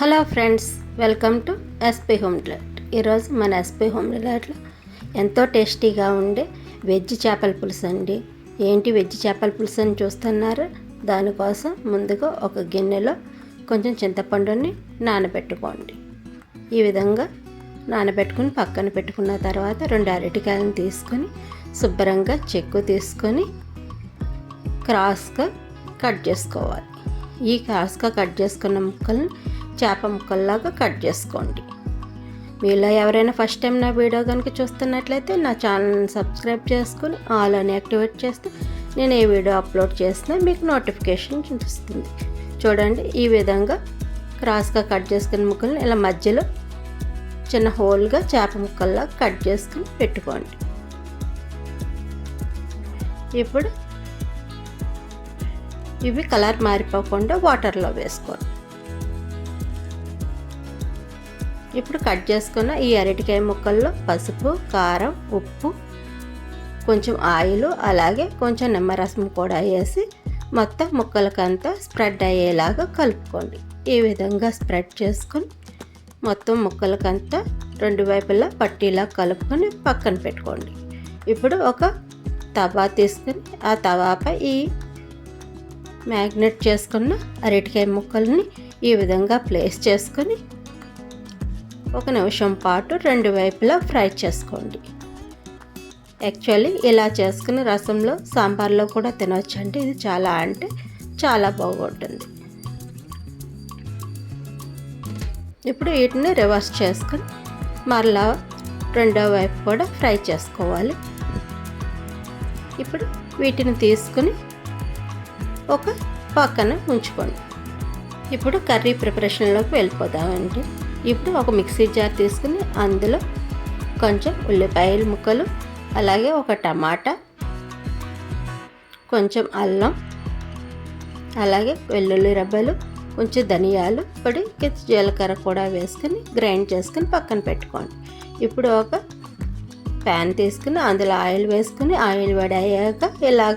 Hello friends welcome to SP home delight ఈరోజు మన SP home డిలైట్లో ఎంతో టేస్టీగా ఉండే వెజ్ చేపల పులుసు అండి. ఏంటి వెజ్ చేపల పులుసు అని చూస్తున్నారు? దానికోసం ముందుగా ఒక గిన్నెలో కొంచెం చింతపండుని నానబెట్టుకోండి. ఈ విధంగా నానబెట్టుకుని పక్కన పెట్టుకున్న తర్వాత రెండు అరటికాయలను తీసుకొని శుభ్రంగా చెక్కు తీసుకొని క్రాస్గా కట్ చేసుకోవాలి. ఈ క్రాస్గా కట్ చేసుకున్న ముక్కలను చేప ముక్కల్లాగా కట్ చేసుకోండి. మీలో ఎవరైనా ఫస్ట్ టైం నా వీడియో కనుక చూస్తున్నట్లయితే నా ఛానల్ని సబ్స్క్రైబ్ చేసుకుని ఆల్ అని యాక్టివేట్ చేస్తే నేను ఏ వీడియో అప్లోడ్ చేసినా మీకు నోటిఫికేషన్ చూపిస్తుంది. చూడండి ఈ విధంగా క్రాస్గా కట్ చేసుకున్న ముక్కల్ని ఇలా మధ్యలో చిన్న హోల్గా చేప ముక్కల్లా కట్ చేసుకుని పెట్టుకోండి. ఇప్పుడు ఇవి కలర్ మారిపోకుండా వాటర్లో వేసుకోండి. ఇప్పుడు కట్ చేసుకున్న ఈ అరటికాయ ముక్కల్లో పసుపు కారం ఉప్పు కొంచెం ఆయిల్ అలాగే కొంచెం నిమ్మరసం కూడా వేసి మొత్తం ముక్కలకంతా స్ప్రెడ్ అయ్యేలాగా కలుపుకోండి. ఈ విధంగా స్ప్రెడ్ చేసుకొని మొత్తం ముక్కలకంతా రెండు వైపులా పట్టీలా కలుపుకొని పక్కన పెట్టుకోండి. ఇప్పుడు ఒక తవా తీసుకుని ఆ తవాపై ఈ మ్యాగ్నెట్ చేసుకున్న అరటికాయ ముక్కల్ని ఈ విధంగా ప్లేస్ చేసుకొని ఒక నిమిషం పాటు రెండు వైపులా ఫ్రై చేసుకోండి. యాక్చువల్లీ ఇలా చేసుకుని రసంలో సాంబార్లో కూడా తినవచ్చండి ఇది చాలా అంటే చాలా బాగుంటుంది. ఇప్పుడు వీటిని రివర్స్ చేసుకుని మరలా రెండో వైపు కూడా ఫ్రై చేసుకోవాలి. ఇప్పుడు వీటిని తీసుకుని ఒక పక్కన ఉంచుకోండి. ఇప్పుడు కర్రీ ప్రిపరేషన్లోకి వెళ్ళిపోదామండి. ఇప్పుడు ఒక మిక్సీ జార్ తీసుకుని అందులో కొంచెం ఉల్లిపాయల ముక్కలు అలాగే ఒక టమాటా కొంచెం అల్లం అలాగే వెల్లుల్లి రబ్బలు కొంచెం ధనియాలు పొడి జీలకర్ర కూడా వేసుకుని గ్రైండ్ చేసుకుని పక్కన పెట్టుకోండి. ఇప్పుడు ఒక ప్యాన్ తీసుకుని అందులో ఆయిల్ వేసుకుని ఆయిల్ వడయ్యాక ఇలాగ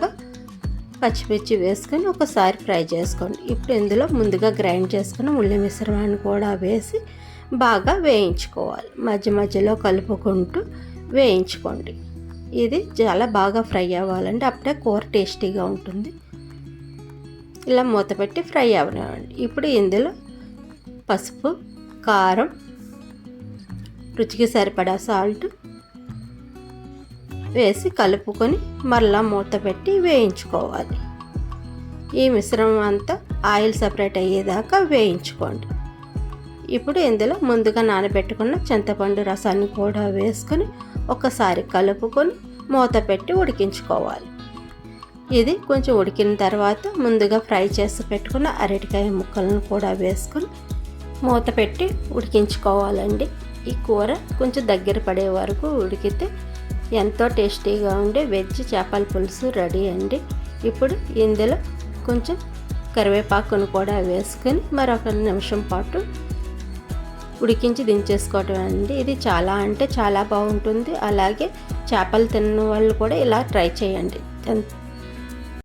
పచ్చిమిర్చి వేసుకొని ఒకసారి ఫ్రై చేసుకోండి. ఇప్పుడు ఇందులో ముందుగా గ్రైండ్ చేసుకున్న ఉల్లి మిశ్రమాన్ని కూడా వేసి బాగా వేయించుకోవాలి. మధ్య మధ్యలో కలుపుకుంటూ వేయించుకోండి. ఇది చాలా బాగా ఫ్రై అవ్వాలండి. అప్పుడే కూర టేస్టీగా ఉంటుంది. ఇలా మూత పెట్టి ఫ్రై అవ్వనివ్వండి. ఇప్పుడు ఇందులో పసుపు కారం రుచికి సరిపడా సాల్ట్ వేసి కలుపుకొని మరలా మూత పెట్టి వేయించుకోవాలి. ఈ మిశ్రమం అంతా ఆయిల్ సపరేట్ అయ్యేదాకా వేయించుకోండి. ఇప్పుడు ఇందులో ముందుగా నానబెట్టుకున్న చింతపండు రసాన్ని కూడా వేసుకొని ఒకసారి కలుపుకొని మూత పెట్టి ఉడికించుకోవాలి. ఇది కొంచెం ఉడికిన తర్వాత ముందుగా ఫ్రై చేసి పెట్టుకున్న అరటికాయ ముక్కలను కూడా వేసుకొని మూత పెట్టి ఉడికించుకోవాలండి. ఈ కూర కొంచెం దగ్గర పడే వరకు ఉడికితే ఎంతో టేస్టీగా ఉండే వెజ్ చేపల పులుసు రెడీ అండి. ఇప్పుడు ఇందులో కొంచెం కరివేపాకును కూడా వేసుకొని మరొక నిమిషం పాటు ఉడికించి దించేసుకోవటం అండి. ఇది చాలా అంటే చాలా బాగుంటుంది. అలాగే చేపలు తిన్న వాళ్ళు కూడా ఇలా ట్రై చేయండి.